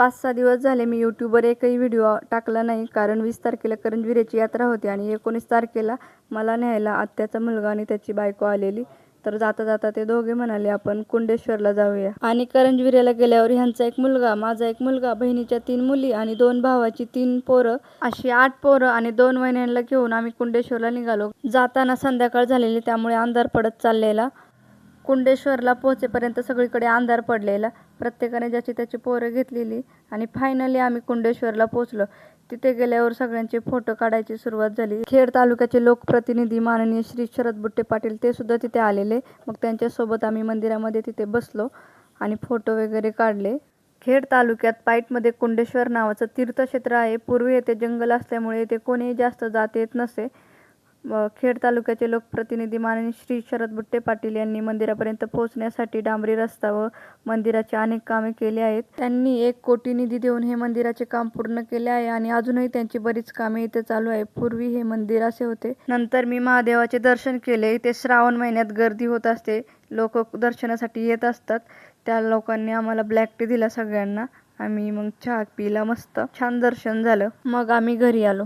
पाच सहा दिवस झाले मी यूट्यूबवर एकही व्हिडिओ टाकला नाही. कारण वीस तारखेला करंजविरेची यात्रा होती आणि एकोणीस तारखेला मला न्यायला आत्याचा मुलगा आणि त्याची बायको आलेली. तर जाता जाता ते दोघे म्हणाले आपण कुंडेश्वरला जाऊया. आणि करंजविरेला गेल्यावर ह्यांचा एक मुलगा माझा एक मुलगा बहिणीच्या तीन मुली आणि दोन भावाची तीन पोरं. अशी आठ पोरं आणि दोन महिन्यांना घेऊन आम्ही कुंडेश्वरला निघालो. जाताना संध्याकाळ झालेली त्यामुळे अंधार पडत चाललेला. कुंडेश्वरला पोहोचेपर्यंत सगळीकडे अंधार पडलेला. प्रत्येकाने ज्याची त्याची पोरं घेतलेली आणि फायनली आम्ही कुंडेश्वरला पोहोचलो. तिथे गेल्यावर सगळ्यांचे फोटो काढायची सुरुवात झाली. खेड तालुक्याचे लोकप्रतिनिधी माननीय श्री शरद बुट्टे पाटील ते सुद्धा तिथे आलेले. मग त्यांच्यासोबत आम्ही मंदिरामध्ये तिथे बसलो आणि फोटो वगैरे काढले. खेड तालुक्यात पाईटमध्ये कुंडेश्वर नावाचं तीर्थक्षेत्र आहे. पूर्वी येथे जंगल असल्यामुळे येथे कोणीही जास्त जात येत नसे. खेड तालुक्याचे लोकप्रतिनिधी माननीय श्री शरद बुट्टे पाटील यांनी मंदिरापर्यंत पोहोचण्यासाठी डांबरी रस्ता व मंदिराचे अनेक कामे केली आहेत. त्यांनी एक कोटी निधी देऊन हे मंदिराचे काम पूर्ण केले आहे आणि अजूनही त्यांची बरीच कामे इथे चालू आहे. पूर्वी हे मंदिर असे होते. नंतर मी महादेवाचे दर्शन केले. इथे श्रावण महिन्यात गर्दी होत असते. लोक दर्शनासाठी येत असतात. त्या लोकांनी आम्हाला ब्लॅक टी दिला सगळ्यांना. आम्ही मग चहा पिला मस्त. छान दर्शन झालं. मग आम्ही घरी आलो.